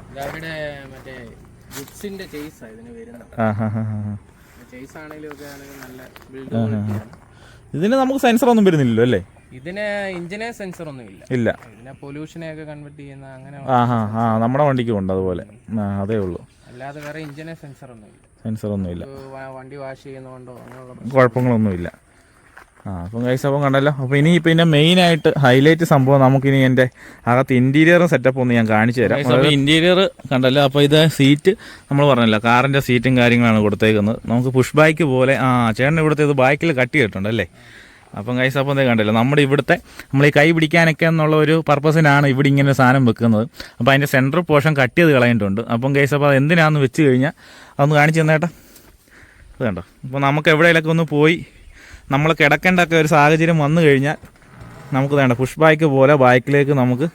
ഇതിന് നമുക്ക് സെൻസർ ഒന്നും വരുന്നില്ലല്ലോ അല്ലേ? ഇതിന് ഇഞ്ചിനെ സെൻസർ ഒന്നും ഇല്ല. ഇല്ല. ഇതിനെ പൊല്യൂഷനെ ഒക്കെ കൺവെർട്ട് ചെയ്യുന്ന അങ്ങനെ ആ ആ നമ്മുടെ വണ്ടിക്ക് ഉണ്ട് അതുപോലെ. അതേ ഉള്ളൂ. അല്ലാതെ വേറെ ഇഞ്ചിനെ സെൻസർ ഒന്നും ഇല്ല. സെൻസർ ഒന്നും ഇല്ല വണ്ടി വാഷ് ചെയ്യുന്നതുകൊണ്ടോ അങ്ങനെയുള്ള കുഴപ്പങ്ങളൊന്നുമില്ല ആ അപ്പം ഗൈസ് അപ്പം കണ്ടല്ലോ. അപ്പോൾ ഇനി പിന്നെ മെയിനായിട്ട് ഹൈലൈറ്റ് സംഭവം നമുക്കിനി എന്റെ അകത്ത് ഇന്റീരിയറും സെറ്റപ്പ് ഒന്ന് ഞാൻ കാണിച്ചു തരാം. ഇന്റീരിയർ കണ്ടല്ലോ. അപ്പോൾ ഇത് സീറ്റ് നമ്മൾ പറഞ്ഞല്ലോ കാറിന്റെ സീറ്റും കാര്യങ്ങളാണ് കൊടുത്തേക്കുന്നത്. നമുക്ക് പുഷ് ബാക്ക് പോലെ ആ ചേട്ടൻ ഇവിടുത്തെ ഇത് ബാക്കിൽ കട്ടി അല്ലേ? അപ്പം കൈസ് അപ്പം കണ്ടല്ലോ. നമ്മുടെ ഇവിടുത്തെ നമ്മൾ ഈ കൈ പിടിക്കാനൊക്കെ എന്നുള്ള ഒരു പർപ്പസിനാണ് ഇവിടെ ഇങ്ങനെ സാധനം വെക്കുന്നത്. അപ്പോൾ അതിന്റെ സെൻട്രൽ പോർഷൻ കട്ട് ചെയ്ത് കളഞ്ഞിട്ടുണ്ട്. അപ്പം കൈസ് അപ്പോൾ അത് എന്തിനാണെന്ന് വെച്ച് കഴിഞ്ഞാൽ അതൊന്ന് കാണിച്ചു തന്നേട്ടാ. അത് കണ്ടോ? അപ്പോൾ നമുക്ക് എവിടെയെങ്കിലൊക്കെ ഒന്ന് പോയി നമ്മൾ കിടക്കേണ്ട ഒക്കെ ഒരു സാഹചര്യം വന്നു കഴിഞ്ഞാൽ നമുക്ക് വേണ്ട പുഷ് ബാക്ക് പോലെ ബാക്കിലേക്ക് നമുക്ക്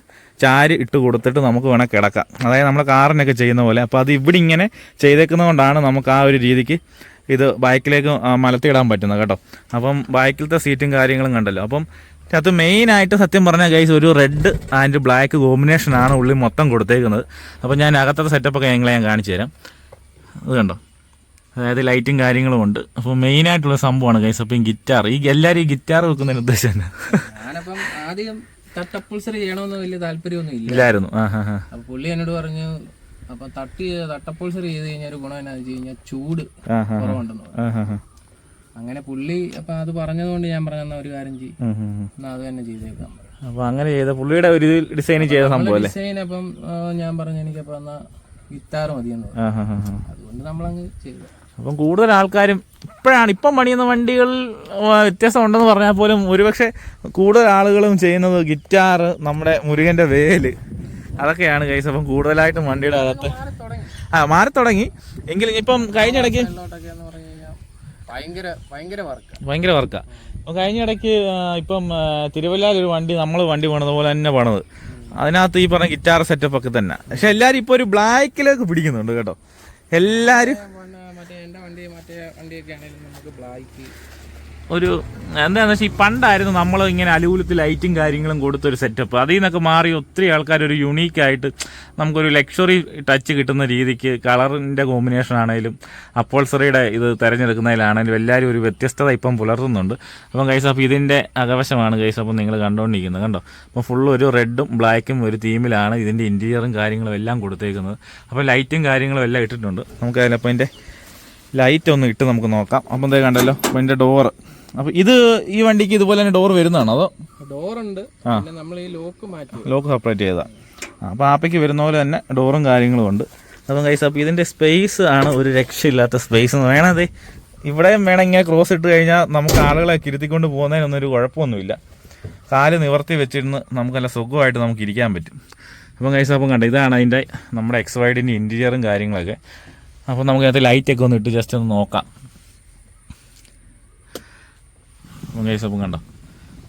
ചാരി ഇട്ട് കൊടുത്തിട്ട് നമുക്ക് വേണേൽ കിടക്കാം. അതായത് നമ്മൾ കാറിനൊക്കെ ചെയ്യുന്ന പോലെ. അപ്പോൾ അത് ഇവിടെ ഇങ്ങനെ ചെയ്തേക്കുന്നതുകൊണ്ടാണ് നമുക്ക് ആ ഒരു രീതിക്ക് ഇത് ബൈക്കിലേക്ക് മലത്തിയിടാൻ പറ്റുന്നത് കേട്ടോ. അപ്പം ബൈക്കിലത്തെ സീറ്റും കാര്യങ്ങളും കണ്ടല്ലോ. അപ്പം അത് മെയിനായിട്ട് സത്യം പറഞ്ഞാൽ ഗൈസ് ഒരു റെഡ് ആൻഡ് ബ്ലാക്ക് കോമ്പിനേഷനാണ് ഉള്ളിൽ മൊത്തം കൊടുത്തേക്കുന്നത്. അപ്പോൾ ഞാൻ അകത്തത്തെ സെറ്റപ്പൊക്കെ ഞങ്ങളെ ഞാൻ കാണിച്ചു തരാം. അത് കണ്ടോ? അതായത് ലൈറ്റും കാര്യങ്ങളും ഉണ്ട്. അപ്പോൾ മെയിനായിട്ടുള്ള സംഭവമാണ് ഗൈസ് അപ്പം ഗിറ്റാർ ഈ എല്ലാവരും ഈ ഗിറ്റാർ വെക്കുന്നതിന് ഉദ്ദേശം തന്നെ ഞാനപ്പം ആദ്യം തട്ടപ്പുൾസറി ചെയ്യണമെന്ന് വലിയ താല്പര്യമൊന്നും ഇല്ല. ഇല്ലായിരുന്നു. അപ്പൊ പുള്ളി എന്നോട് പറഞ്ഞു അപ്പൊ തട്ടി തട്ടപ്പുൾസറി ചെയ്ത് കഴിഞ്ഞാൽ ഒരു ഗുണം എന്നാന്ന് വെച്ച് കഴിഞ്ഞാൽ ചൂട് കുറവുണ്ടെന്ന് പറഞ്ഞു. അങ്ങനെ പുള്ളി അപ്പൊ അത് പറഞ്ഞതുകൊണ്ട് ഞാൻ പറഞ്ഞ ഒരു കാര്യം ചെയ്യും. എന്നാ അത് തന്നെ ചെയ്തേക്കാം. അപ്പോൾ അങ്ങനെ ചെയ്ത പുള്ളിയുടെ ഒരു ഡിസൈൻ ചെയ്ത സംഭവം ഡിസൈൻ അപ്പം ഞാൻ പറഞ്ഞു എനിക്കപ്പോ എന്നാ ഗിറ്റാർ മതിയെന്ന് ഹാ ഹാ അതുകൊണ്ട് നമ്മളങ്ങ് ചെയ്തു. അപ്പം കൂടുതൽ ആൾക്കാരും ഇപ്പോഴാണ്. ഇപ്പം പണിയുന്ന വണ്ടികൾ വ്യത്യാസം ഉണ്ടെന്ന് പറഞ്ഞാൽ പോലും ഒരുപക്ഷെ കൂടുതൽ ആളുകളും ചെയ്യുന്നത് ഗിറ്റാർ നമ്മുടെ മുരുകന്റെ വേൽ. അതൊക്കെയാണ് കൈസ് അപ്പം കൂടുതലായിട്ടും വണ്ടിയുടെ അകത്ത്. ആ മാറി തുടങ്ങി. എങ്കിലും ഇപ്പം കഴിഞ്ഞിടയ്ക്ക് ഭയങ്കര ഭയങ്കര വർക്ക്. ഭയങ്കര വർക്കാണ് അപ്പം കഴിഞ്ഞിടയ്ക്ക് ഇപ്പം തിരുവല്ലാതെ ഒരു വണ്ടി നമ്മൾ വണ്ടി പണിത പോലെ തന്നെ പണിത്. അതിനകത്ത് ഈ പറഞ്ഞ ഗിറ്റാർ സെറ്റപ്പ് ഒക്കെ തന്നെ. പക്ഷെ എല്ലാവരും ഇപ്പോൾ ഒരു ബ്ലാക്കിലേക്ക് പിടിക്കുന്നുണ്ട് കേട്ടോ. എല്ലാവരും പിന്നെ മറ്റേ എന്റെ വണ്ടി മറ്റേ നമുക്ക് ഒരു എന്താണെന്ന് വെച്ചാൽ ഈ പണ്ടായിരുന്നു നമ്മൾ ഇങ്ങനെ അലൂലത്തിൽ ലൈറ്റും കാര്യങ്ങളും കൊടുത്തൊരു സെറ്റപ്പ് അതിൽ നിന്നൊക്കെ മാറി ഒത്തിരി ആൾക്കാർ ഒരു യുണീക്കായിട്ട് നമുക്കൊരു ലക്ഷറി ടച്ച് കിട്ടുന്ന രീതിക്ക് കളറിന്റെ കോമ്പിനേഷൻ ആണെങ്കിലും അപ്പോൾസറിയുടെ ഇത് തിരഞ്ഞെടുക്കുന്നതിലാണെങ്കിലും എല്ലാവരും ഒരു വ്യത്യസ്തത ഇപ്പം പുലർത്തുന്നുണ്ട്. അപ്പം കൈസാപ്പ് ഇതിന്റെ അകവശമാണ് കൈസാപ്പ് അപ്പം നിങ്ങൾ കണ്ടുകൊണ്ടിരിക്കുന്നത് കണ്ടോ? അപ്പോൾ ഫുൾ ഒരു റെഡും ബ്ലാക്കും ഒരു തീമിലാണ് ഇതിന്റെ ഇന്റീരിയറും കാര്യങ്ങളും എല്ലാം കൊടുത്തേക്കുന്നത്. അപ്പോൾ ലൈറ്റും കാര്യങ്ങളും എല്ലാം ഇട്ടിട്ടുണ്ട്. നമുക്ക് അതിലപ്പോൾ അതിന്റെ ലൈറ്റ് ഒന്ന് ഇട്ട് നമുക്ക് നോക്കാം. അപ്പം എന്തേ കണ്ടല്ലോ അപ്പം അതിന്റെ ഡോറ് അപ്പൊ ഇത് ഈ വണ്ടിക്ക് ഇതുപോലെ തന്നെ ഡോർ വരുന്നതാണോ അതോ? ഡോറുണ്ട് നമ്മൾ ഈ ലോക്ക് മാറ്റി ലോക്ക് സെപ്പറേറ്റ് ചെയ്താ. അപ്പോൾ ആപ്പയ്ക്ക് വരുന്ന പോലെ തന്നെ ഡോറും കാര്യങ്ങളും ഉണ്ട്. അപ്പം കൈസ് അപ്പം ഇതിന്റെ സ്പേസ് ആണ് ഒരു രക്ഷയില്ലാത്ത സ്പേസ് എന്ന് വേണത് ഇവിടെയും വേണം ഇങ്ങനെ ക്രോസ് ഇട്ട് കഴിഞ്ഞാൽ നമുക്ക് ആളുകളെ കിരുത്തിക്കൊണ്ട് പോകുന്നതിനൊന്നും ഒരു കുഴപ്പമൊന്നുമില്ല. കാൽ നിവർത്തി വെച്ചിരുന്ന് നമുക്ക് നല്ല സുഖമായിട്ട് നമുക്ക് ഇരിക്കാൻ പറ്റും. അപ്പം കൈസ് അപ്പം കണ്ട ഇതാണ് അതിന്റെ നമ്മുടെ എക്സ് വൈഡിന്റെ ഇന്റീരിയറും കാര്യങ്ങളൊക്കെ. അപ്പോൾ നമുക്ക് അതിനകത്ത് ലൈറ്റൊക്കെ ഒന്ന് ഇട്ട് ജസ്റ്റ് ഒന്ന് നോക്കാം. അപ്പം കൈസ് അപ്പം കണ്ടോ?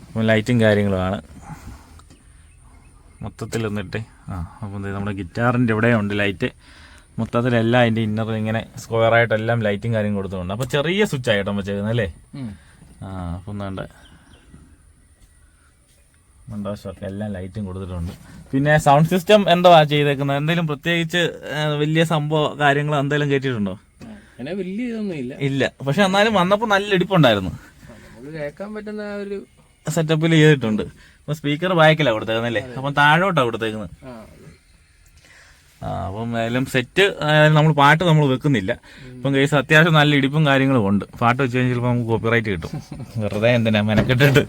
അപ്പം ലൈറ്റും കാര്യങ്ങളുമാണ് മൊത്തത്തിൽ ഒന്നിട്ട് ആ അപ്പം നമ്മുടെ ഗിറ്റാറിന്റെ ഇവിടെ ഉണ്ട് ലൈറ്റ് മൊത്തത്തിലെല്ലാം അതിന്റെ ഇന്നർ ഇങ്ങനെ സ്ക്വയറായിട്ടെല്ലാം ലൈറ്റും കാര്യം കൊടുത്തുകൊണ്ട് അപ്പോൾ ചെറിയ സ്വിച്ച് ആയിട്ടോ ചെയ്യുന്നത് അല്ലേ? ആ അപ്പം വേണ്ട. മണ്ടാശമൊക്കെ എല്ലാം ലൈറ്റും കൊടുത്തിട്ടുണ്ട്. പിന്നെ സൗണ്ട് സിസ്റ്റം എന്തോ ചെയ്തേക്കുന്നത്? എന്തെങ്കിലും പ്രത്യേകിച്ച് വലിയ സംഭവം കാര്യങ്ങൾ എന്തെങ്കിലും കേട്ടിട്ടുണ്ടോ? അങ്ങനെ വലിയ ഇതൊന്നും ഇല്ല. ഇല്ല. പക്ഷെ എന്നാലും വന്നപ്പോൾ നല്ല ഇടിപ്പുണ്ടായിരുന്നു. കേൾക്കാൻ പറ്റുന്ന ഒരു സെറ്റപ്പിൽ ചെയ്തിട്ടുണ്ട്. അപ്പൊ സ്പീക്കർ ബാക്കിലാണ് കൊടുത്തേക്കുന്നല്ലേ അപ്പം താഴോട്ടാണ് കൊടുത്തേക്കുന്നത്. അപ്പം ഏതായാലും സെറ്റ് നമ്മൾ പാട്ട് നമ്മൾ വെക്കുന്നില്ല. ഇപ്പം കേസ് അത്യാവശ്യം നല്ല ഇടിപ്പും കാര്യങ്ങളും ഉണ്ട്. പാട്ട് വെച്ച് കഴിഞ്ഞാൽ ചിലപ്പോൾ നമുക്ക് കോപ്പിറൈറ്റ് കിട്ടും. വെറുതെ എന്തിനാ മെനക്കെട്ടിട്ട്?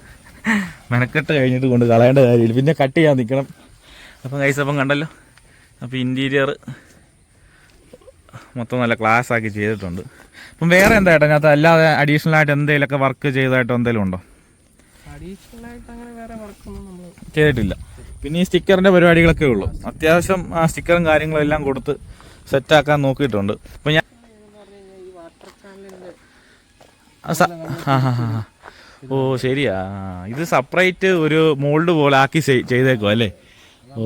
മെനക്കെട്ട് കഴിഞ്ഞിട്ട് കൊണ്ട് കളയേണ്ട കാര്യമില്ല. പിന്നെ കട്ട് ചെയ്യാൻ നിൽക്കണം അപ്പം കൈസ് അപ്പം കണ്ടല്ലോ? അപ്പം ഇന്റീരിയർ മൊത്തം നല്ല ക്ലാസ് ആക്കി ചെയ്തിട്ടുണ്ട്. അപ്പം വേറെ എന്താ ഏട്ടാ? അതിനകത്ത് അല്ലാതെ അഡീഷണൽ ആയിട്ട് എന്തെങ്കിലുമൊക്കെ വർക്ക് ചെയ്തതായിട്ടോ എന്തെങ്കിലും ഉണ്ടോ? ചെയ്തിട്ടില്ല. പിന്നെ ഈ സ്റ്റിക്കറിന്റെ പരിപാടികളൊക്കെ ഉള്ളൂ. അത്യാവശ്യം ആ സ്റ്റിക്കറും കാര്യങ്ങളും എല്ലാം കൊടുത്ത് സെറ്റാക്കാൻ നോക്കിയിട്ടുണ്ട്. അപ്പം ഞാൻ ആ, ആ, ആ, ആ. ഓ ശരിയാ. ഇത് സെപ്പറേറ്റ് ഒരു മോൾഡ് പോലെ ആക്കി ചെയ്തേക്കോ അല്ലേ? ഓ.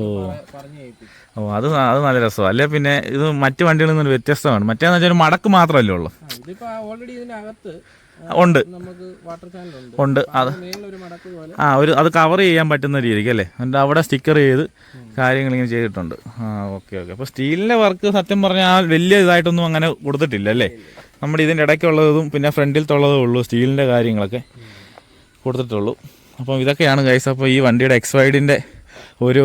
ഓ അത് അത് നല്ല രസമാണ് അല്ലേ പിന്നെ ഇത് മറ്റു വണ്ടികളിൽ നിന്ന് വ്യത്യസ്തമാണ്. മറ്റേന്ന് വെച്ചാൽ ഒരു മടക്ക് മാത്രമല്ലേ ഉള്ളൂ. ആ, ഉണ്ട്. ഉണ്ട്. അത് ആ ഒരു അത് കവർ ചെയ്യാൻ പറ്റുന്ന രീതിക്ക് അല്ലേ? എന്നിട്ട് അവിടെ സ്റ്റിക്കർ ചെയ്ത് കാര്യങ്ങൾ ഇങ്ങനെ ചെയ്തിട്ടുണ്ട്. ആ ഓക്കെ ഓക്കെ. അപ്പോൾ സ്റ്റീലിന്റെ വർക്ക് സത്യം പറഞ്ഞാൽ വലിയ ഇതായിട്ടൊന്നും അങ്ങനെ കൊടുത്തിട്ടില്ല അല്ലേ? നമ്മുടെ ഇതിന്റെ ഇടയ്ക്കുള്ളതും പിന്നെ ഫ്രണ്ടിലത്തുള്ളതും ഉള്ളൂ സ്റ്റീലിന്റെ കാര്യങ്ങളൊക്കെ. കൊടുത്തിട്ടുള്ളൂ. അപ്പം ഇതൊക്കെയാണ് ഗൈസ് അപ്പോൾ ഈ വണ്ടിയുടെ എക്സ് വൈഡിന്റെ ഒരു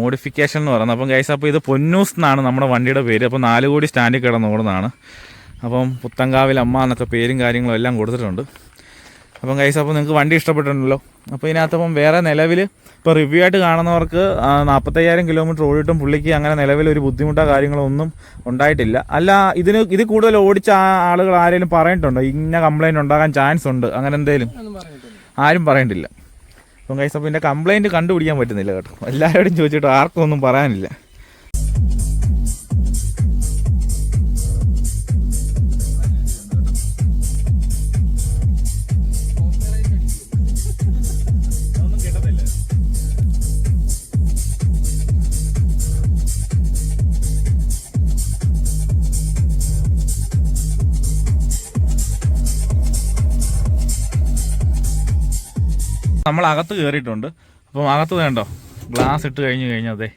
മോഡിഫിക്കേഷൻ എന്ന് പറയുന്നത്. അപ്പം ഗൈസ് അപ്പോൾ ഇത് പൊന്നൂസ് എന്നാണ് നമ്മുടെ വണ്ടിയുടെ പേര്. അപ്പോൾ നാല് കോടി സ്റ്റാൻഡിൽ കിടന്ന് ഓടുന്നതാണ്. അപ്പം പുത്തങ്കാവിൽ അമ്മ എന്നൊക്കെ പേരും കാര്യങ്ങളും എല്ലാം കൊടുത്തിട്ടുണ്ട്. അപ്പം ഗൈസ് അപ്പോൾ നിങ്ങൾക്ക് വണ്ടി ഇഷ്ടപ്പെട്ടിട്ടുണ്ടല്ലോ. അപ്പോൾ ഇതിനകത്ത് അപ്പം വേറെ നിലവിൽ ഇപ്പോൾ റിവ്യൂ ആയിട്ട് കാണുന്നവർക്ക് നാൽപ്പത്തയ്യായിരം കിലോമീറ്റർ ഓടിയിട്ടും പുള്ളിക്ക് അങ്ങനെ നിലവിൽ ഒരു ബുദ്ധിമുട്ടോ കാര്യങ്ങളോ ഒന്നും ഉണ്ടായിട്ടില്ല. അല്ല ഇതിന് ഇത് കൂടുതൽ ഓടിച്ച ആളുകൾ ആരെങ്കിലും പറഞ്ഞിട്ടുണ്ടോ ഇന്ന കംപ്ലൈന്റ് ഉണ്ടാകാൻ ചാൻസ് ഉണ്ട്. അങ്ങനെ എന്തെങ്കിലും ആരും പറയണ്ടില്ല. അപ്പം കൈസ് അപ്പോൾ ഇതിന്റെ കംപ്ലയിന്റ് കണ്ടുപിടിക്കാൻ പറ്റുന്നില്ല കേട്ടോ. എല്ലാവരോടും ചോദിച്ചിട്ട് ആർക്കും ഒന്നും പറയാനില്ല. നമ്മൾ അകത്ത് കയറിയിട്ടുണ്ട് അപ്പം അകത്ത് കണ്ടോ? ഗ്ലാസ് ഇട്ട് കഴിഞ്ഞ് കഴിഞ്ഞാൽ അതെ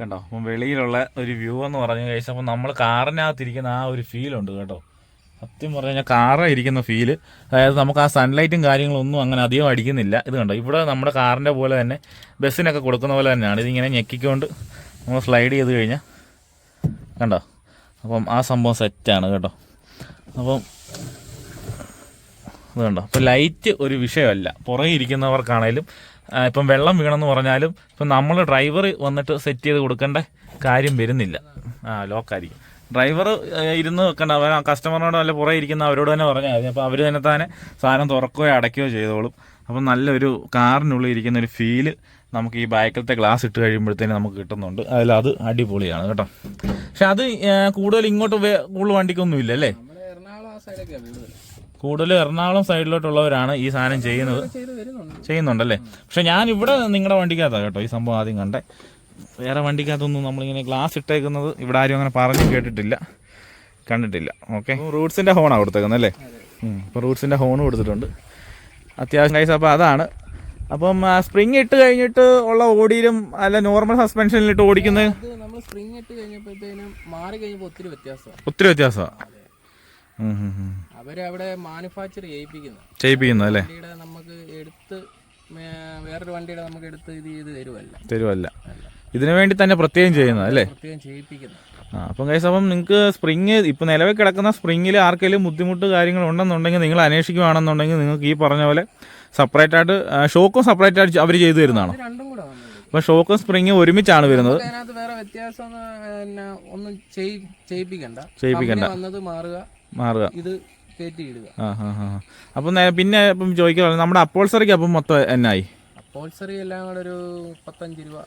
കണ്ടോ? അപ്പം വെളിയിലുള്ള ഒരു വ്യൂ എന്ന് പറഞ്ഞു കഴിച്ചാൽ അപ്പം നമ്മൾ കാറിനകത്തിരിക്കുന്ന ആ ഒരു ഫീൽ ഉണ്ട് കേട്ടോ. സത്യം പറഞ്ഞു കഴിഞ്ഞാൽ കാറ ഇരിക്കുന്ന ഫീൽ അതായത് നമുക്ക് ആ സൺലൈറ്റും കാര്യങ്ങളൊന്നും അങ്ങനെ അധികം അടിക്കുന്നില്ല. ഇത് കണ്ടോ? ഇവിടെ നമ്മുടെ കാറിന്റെ പോലെ തന്നെ ബസ്സിനൊക്കെ കൊടുക്കുന്ന പോലെ തന്നെയാണ്. ഇതിങ്ങനെ ഞെക്കിക്കൊണ്ട് നമ്മൾ സ്ലൈഡ് ചെയ്ത് കഴിഞ്ഞാൽ കണ്ടോ? അപ്പം ആ സംഭവം സെറ്റാണ് കേട്ടോ. അപ്പം ഇത് കണ്ടോ? അപ്പോൾ ലൈറ്റ് ഒരു വിഷയമല്ല. പുറകെ ഇരിക്കുന്നവർക്കാണേലും ഇപ്പം വെള്ളം വീണെന്ന് പറഞ്ഞാലും ഇപ്പം നമ്മൾ ഡ്രൈവർ വന്നിട്ട് സെറ്റ് ചെയ്ത് കൊടുക്കേണ്ട കാര്യം വരുന്നില്ല. ആ ലോക്കായിരിക്കും ഡ്രൈവർ ഇരുന്ന് വെക്കണ്ട അവർ കസ്റ്റമറിനോട് അല്ല പുറകെ ഇരിക്കുന്ന അവരോട് തന്നെ പറഞ്ഞാൽ മതി. അപ്പോൾ അവർ തന്നെ തന്നെ സാധനം തുറക്കുകയോ അടയ്ക്കുകയോ ചെയ്തോളും. അപ്പം നല്ലൊരു കാറിനുള്ളിൽ ഇരിക്കുന്ന ഒരു ഫീൽ നമുക്ക് ഈ ബാക്കിലത്തെ ഗ്ലാസ് ഇട്ട് കഴിയുമ്പോഴത്തേന് നമുക്ക് കിട്ടുന്നുണ്ട്. അതിൽ അത് അടിപൊളിയാണ് കേട്ടോ. പക്ഷെ അത് കൂടുതൽ ഇങ്ങോട്ട് കൂടുതൽ വണ്ടിക്കൊന്നും ഇല്ല അല്ലേ എറണാകുളം ആ കൂടുതൽ എറണാകുളം സൈഡിലോട്ടുള്ളവരാണ് ഈ സാധനം ചെയ്യുന്നത്. ചെയ്യുന്നുണ്ടല്ലേ? പക്ഷെ ഞാൻ ഇവിടെ നിങ്ങളുടെ വണ്ടിക്കകത്താണ് കേട്ടോ ഈ സംഭവം ആദ്യം കണ്ടേ. വേറെ വണ്ടിക്കകത്തൊന്നും നമ്മളിങ്ങനെ ഗ്ലാസ് ഇട്ടേക്കുന്നത് ഇവിടെ ആരും അങ്ങനെ പറഞ്ഞു കേട്ടിട്ടില്ല. കണ്ടിട്ടില്ല. ഓക്കെ റൂട്ട്സിന്റെ ഹോണാണ് കൊടുത്തേക്കുന്നത് അല്ലേ? ഇപ്പോൾ റൂട്ട്സിന്റെ ഹോൺ കൊടുത്തിട്ടുണ്ട്. അത്യാവശ്യം കൈസ് അപ്പോൾ അതാണ്. അപ്പം സ്പ്രിങ് ഇട്ട് കഴിഞ്ഞിട്ട് ഉള്ള ഓടിയിലും അല്ല നോർമൽ സസ്പെൻഷനിലിട്ട് ഓടിക്കുന്നത്? അത് നമ്മൾ സ്പ്രിങ് ഇട്ട് കഴിഞ്ഞപ്പോഴത്തേനും മാറി കഴിഞ്ഞപ്പോൾ ഒത്തിരി വ്യത്യാസമാണ് ഒത്തിരി വ്യത്യാസമാണ് അവർ അവിടെ മാനുഫാക്ചർ ചെയ്യിപ്പിക്കുന്നത് ചെയ്യിപ്പിക്കുന്നത് അല്ലേ? വണ്ടിയുടെ നമുക്ക് എടുത്ത് മേ- വേറൊരു വണ്ടിയുടെ നമുക്ക് എടുത്ത് ഇത് ചെയ്ത് തരുമല്ല തരുമല്ല ഇതിനു വേണ്ടി തന്നെ പ്രത്യേകം ചെയ്യുന്നത് അല്ലേ? പ്രത്യേകം ചെയ്യിപ്പിക്കുന്നത് ആ അപ്പം കൈസ് അപ്പം നിങ്ങൾക്ക് സ്പ്രിങ് ഇപ്പം നിലവിൽ കിടക്കുന്ന സ്പ്രിങ്ങിൽ ആർക്കെങ്കിലും ബുദ്ധിമുട്ട് കാര്യങ്ങൾ ഉണ്ടെന്നുണ്ടെങ്കിൽ നിങ്ങൾ അന്വേഷിക്കുകയാണെന്നുണ്ടെങ്കിൽ നിങ്ങൾക്ക് ഈ പറഞ്ഞ പോലെ സെപ്പറേറ്റ് ആയിട്ട് ഷോക്കും സെപ്പറേറ്റ് ആയിട്ട് അവർ ചെയ്തു തരുന്നതാണ്. ഇത് രണ്ടും കൂടെ വന്നത് അപ്പം ഷോക്കും സ്പ്രിങ്ങും ഒരുമിച്ചാണ് വരുന്നത്. അതിനകത്ത് വേറെ വ്യത്യാസം പിന്നെ ഒന്നും ചെയ്- ചെയ്യിപ്പിക്കണ്ട. ചെയ്യിപ്പിക്കണ്ട. company വന്നത് മാറുക. മാറുക. ഇത് കയറ്റി ഇടുക ആ അപ്പം നേ- പിന്നെ ഇപ്പം നമ്മുടെ അപ്പോൾസറിക്ക് അപ്പം മൊത്തം എന്നായി? അപ്പോൾസറി എല്ലാം കൂടെ ഒരു മുപ്പത്തഞ്ച് രൂപ.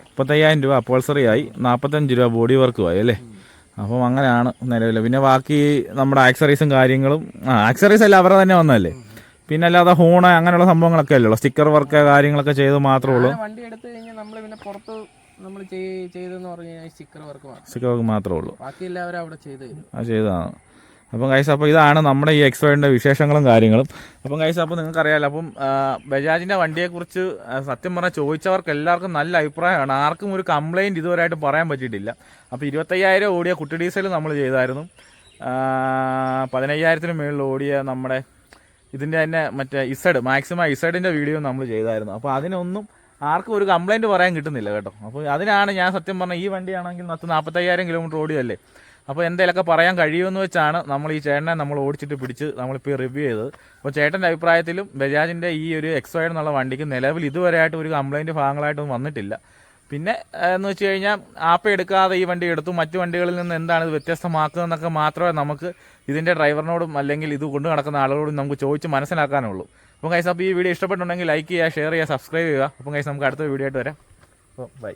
മുപ്പത്തയ്യായിരം രൂപ അപ്പോൾസറി ആയി നാൽപ്പത്തഞ്ച് രൂപ ബോഡി വർക്കും ആയി അല്ലേ? അപ്പം അങ്ങനെയാണ് നിലവിൽ പിന്നെ ബാക്കി നമ്മുടെ ആക്സറീസും കാര്യങ്ങളും ആ ആക്സറീസ് എല്ലാം അവരെ തന്നെ വന്നതല്ലേ? പിന്നെ അല്ലാതെ ഹോണ് അങ്ങനെയുള്ള സംഭവങ്ങളൊക്കെ അല്ലല്ലോ? സ്റ്റിക്കർ വർക്ക് കാര്യങ്ങളൊക്കെ ചെയ്ത് മാത്രമേ ഉള്ളൂ. വണ്ടി എടുത്തു കഴിഞ്ഞാൽ നമ്മൾ പിന്നെ പുറത്ത് നമ്മൾ ചെയ്തെന്ന് പറഞ്ഞു കഴിഞ്ഞാൽ സ്റ്റിക്കർ വർക്ക് മാത്രം. സ്റ്റിക്കർ വർക്ക് മാത്രമേ ഉള്ളൂ. ബാക്കി എല്ലാവരും അവിടെ ചെയ്ത് തരും. അത് ചെയ്തതാണ്. അപ്പം കൈസ് അപ്പോൾ ഇതാണ് നമ്മുടെ ഈ എക്സ്പോയിന്റെ വിശേഷങ്ങളും കാര്യങ്ങളും. അപ്പം കൈസ് അപ്പോൾ നിങ്ങൾക്കറിയാമല്ലോ അപ്പം ബജാജിന്റെ വണ്ടിയെക്കുറിച്ച് സത്യം പറഞ്ഞാൽ ചോദിച്ചവർക്ക് എല്ലാവർക്കും നല്ല അഭിപ്രായമാണ്. ആർക്കും ഒരു കംപ്ലയിന്റ് ഇതുവരെയായിട്ട് പറയാൻ പറ്റിയിട്ടില്ല. അപ്പോൾ ഇരുപത്തയ്യായിരം ഓടിയ കുട്ടി ഡീസൽ നമ്മൾ ചെയ്തായിരുന്നു. പതിനയ്യായിരത്തിന് മുകളിൽ ഓടിയ നമ്മുടെ ഇതിന്റെ തന്നെ മറ്റേ ഇസഡ് മാക്സിമം ഇസഡിന്റെ വീഡിയോ നമ്മൾ ചെയ്തായിരുന്നു. അപ്പോൾ അതിനൊന്നും ആർക്കും ഒരു കംപ്ലയിന്റ് പറയാൻ കിട്ടുന്നില്ല കേട്ടോ. അപ്പോൾ അതിനാണ് ഞാൻ സത്യം പറഞ്ഞാൽ ഈ വണ്ടിയാണെങ്കിൽ പത്ത് നാൽപ്പത്തയ്യായിരം കിലോമീറ്റർ ഓടിയല്ലേ അപ്പോൾ എന്തെങ്കിലുമൊക്കെ പറയാൻ കഴിയുമെന്ന് വെച്ചാണ് നമ്മൾ ഈ ചേട്ടനെ നമ്മൾ ഓടിച്ചിട്ട് പിടിച്ച് നമ്മളിപ്പോൾ റിവ്യൂ ചെയ്തത്. അപ്പോൾ ചേട്ടന്റെ അഭിപ്രായത്തിലും ബജാജിന്റെ ഈ ഒരു എക്സൈഡ് എന്നുള്ള വണ്ടിക്ക് നിലവിൽ ഇതുവരെയായിട്ട് ഒരു കംപ്ലൈന്റ് ഭാഗങ്ങളായിട്ടൊന്നും വന്നിട്ടില്ല. പിന്നെ എന്ന് വെച്ച് കഴിഞ്ഞാൽ ആപ്പ് എടുക്കാതെ ഈ വണ്ടി എടുത്തു മറ്റു വണ്ടികളിൽ നിന്ന് എന്താണ് ഇത് വ്യത്യസ്തമാക്കുന്നതെന്നൊക്കെ മാത്രമേ നമുക്ക് ഇതിന്റെ ഡ്രൈവറിനോടും അല്ലെങ്കിൽ ഇത് കൊണ്ടു നടക്കുന്ന ആളുകളോടും നമുക്ക് ചോദിച്ച് മനസ്സിലാക്കാനുള്ളൂ. അപ്പം കൈസ് അപ്പോൾ ഈ വീഡിയോ ഇഷ്ടപ്പെട്ടുണ്ടെങ്കിൽ ലൈക്ക് ചെയ്യുക ഷെയർ ചെയ്യുക സബ്സ്ക്രൈബ് ചെയ്യുക. അപ്പം കൈസ് നമുക്ക് അടുത്ത വീഡിയോ ആയിട്ട് വരാം. അപ്പോൾ ബൈ